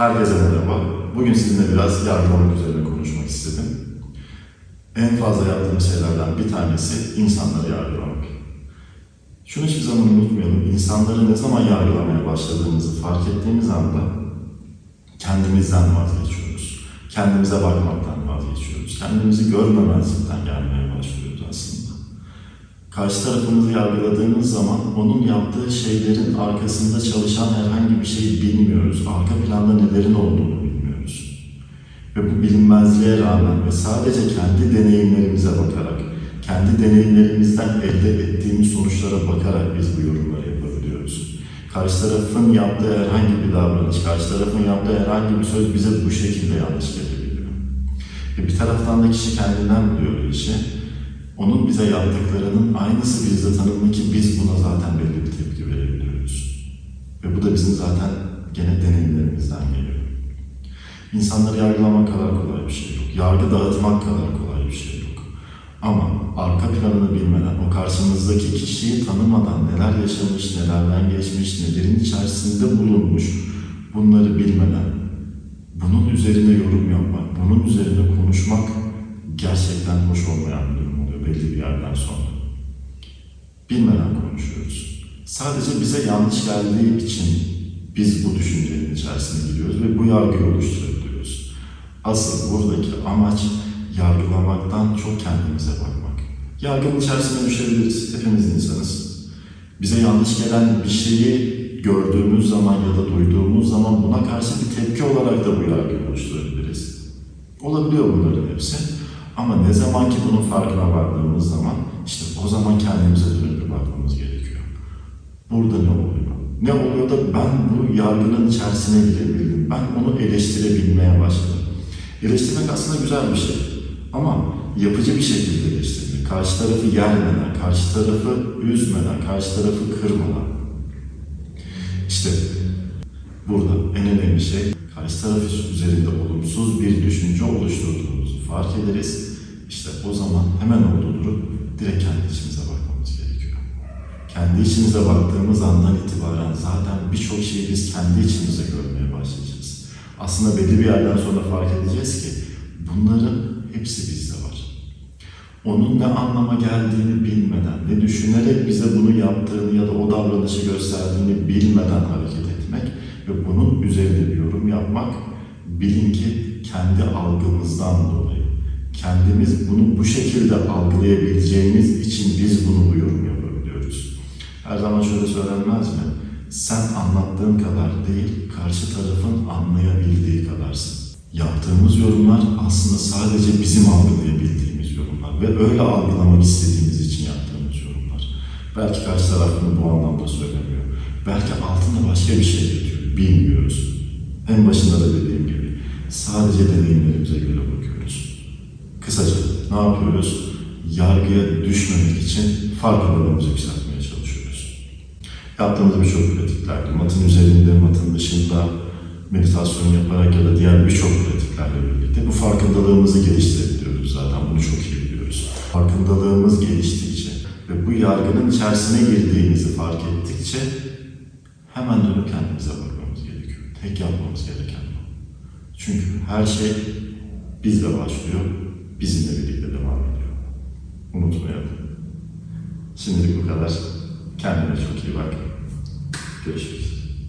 Herkese merhaba. Bugün sizinle biraz yargılamak üzerine konuşmak istedim. En fazla yaptığım şeylerden bir tanesi insanları yargılamak. Şunu hiçbir zaman unutmayalım. İnsanları ne zaman yargılamaya başladığımızı fark ettiğimiz anda kendimizden vazgeçiyoruz. Kendimize bakmaktan vazgeçiyoruz. Kendimizi görmemezlikten gelmeye başlıyoruz. Karşı tarafımızı yargıladığımız zaman onun yaptığı şeylerin arkasında çalışan herhangi bir şey bilmiyoruz. Arka planda nelerin olduğunu bilmiyoruz. Ve bu bilinmezliğe rağmen ve sadece kendi deneyimlerimize bakarak, kendi deneyimlerimizden elde ettiğimiz sonuçlara bakarak biz bu yorumları yapabiliyoruz. Karşı tarafın yaptığı herhangi bir davranış, karşı tarafın yaptığı herhangi bir söz bize bu şekilde yanlış gelebiliyor. Ve bir taraftan da kişi kendinden biliyor işi. Onun bize yaptıklarının aynısı bizde tanımlı ki biz buna zaten belli bir tepki verebiliyoruz. Ve bu da bizim zaten gene deneyimlerimizden geliyor. İnsanları yargılamak kadar kolay bir şey yok. Yargı dağıtmak kadar kolay bir şey yok. Ama arka planını bilmeden, o karşımızdaki kişiyi tanımadan neler yaşamış, nelerden geçmiş, nelerin içerisinde bulunmuş bunları bilmeden bunun üzerine yorum yapmak, bunun üzerine konuşmak gerçekten hoş oluyor belli bir yerden sonra. Bilmeden konuşuyoruz. Sadece bize yanlış geldiği için biz bu düşüncenin içerisine giriyoruz ve bu yargıyı oluşturabiliyoruz. Asıl buradaki amaç yargılamaktan çok kendimize bakmak. Yargının içerisine düşebiliriz. Hepimiz insanız. Bize yanlış gelen bir şeyi gördüğümüz zaman ya da duyduğumuz zaman buna karşı bir tepki olarak da bu yargıyı oluşturabiliriz. Olabiliyor bunların hepsi. Ama ne zaman ki bunun farkına vardığımız zaman işte o zaman kendimize dönüp bakmamız gerekiyor. Burada ne oluyor? Ne oluyor da ben bu yargının içerisine girebildim. Ben onu eleştirebilmeye başladım. Eleştirmek aslında güzel bir şey. Ama yapıcı bir şekilde eleştirmek. Karşı tarafı yermeden, karşı tarafı üzmeden, karşı tarafı kırmadan. İşte burada en önemli şey karşı taraf üzerinde olumsuz bir düşünce oluşturduğumuzu fark ederiz. İşte o zaman hemen orada durup direkt kendi içimize bakmamız gerekiyor. Kendi içimize baktığımız andan itibaren zaten birçok şeyi biz kendi içimize görmeye başlayacağız. Aslında belli bir yerden sonra fark edeceğiz ki bunların hepsi bizde var. Onun ne anlama geldiğini bilmeden, ne düşünerek bize bunu yaptığını ya da o davranışı gösterdiğini bilmeden hareket etmek ve bunun üzerine bir yorum yapmak bilin ki kendi algımızdan dolayı. Kendimiz bunu bu şekilde algılayabileceğimiz için biz bunu bu yorum yapabiliyoruz. Her zaman şöyle söylenmez mi? Sen anlattığın kadar değil, karşı tarafın anlayabildiği kadarsın. Yaptığımız yorumlar aslında sadece bizim algılayabildiğimiz yorumlar ve öyle algılamak istediğimiz için yaptığımız yorumlar. Belki karşı taraf bunu bu anlamda söylemiyor. Belki altında başka bir şey yatıyor. Bilmiyoruz. En başında da dediğim gibi sadece deneyimlerimize göre bakıyoruz. Kısaca ne yapıyoruz? Yargıya düşmemek için farkındalığımızı yükseltmeye çalışıyoruz. Yaptığımız birçok pratikler, matın üzerinde, matın dışında meditasyon yaparak ya da diğer birçok pratiklerle birlikte bu farkındalığımızı geliştirebiliyoruz zaten. Bunu çok iyi biliyoruz. Farkındalığımız geliştikçe ve bu yargının içerisine girdiğimizi fark ettikçe hemen dönüp kendimize bakmamız gerekiyor. Tek yapmamız gereken bu. Çünkü her şey bizle başlıyor, bizimle birlikte devam ediyor. Unutmayalım. Şimdilik bu kadar. Kendine çok iyi bak. Görüşürüz.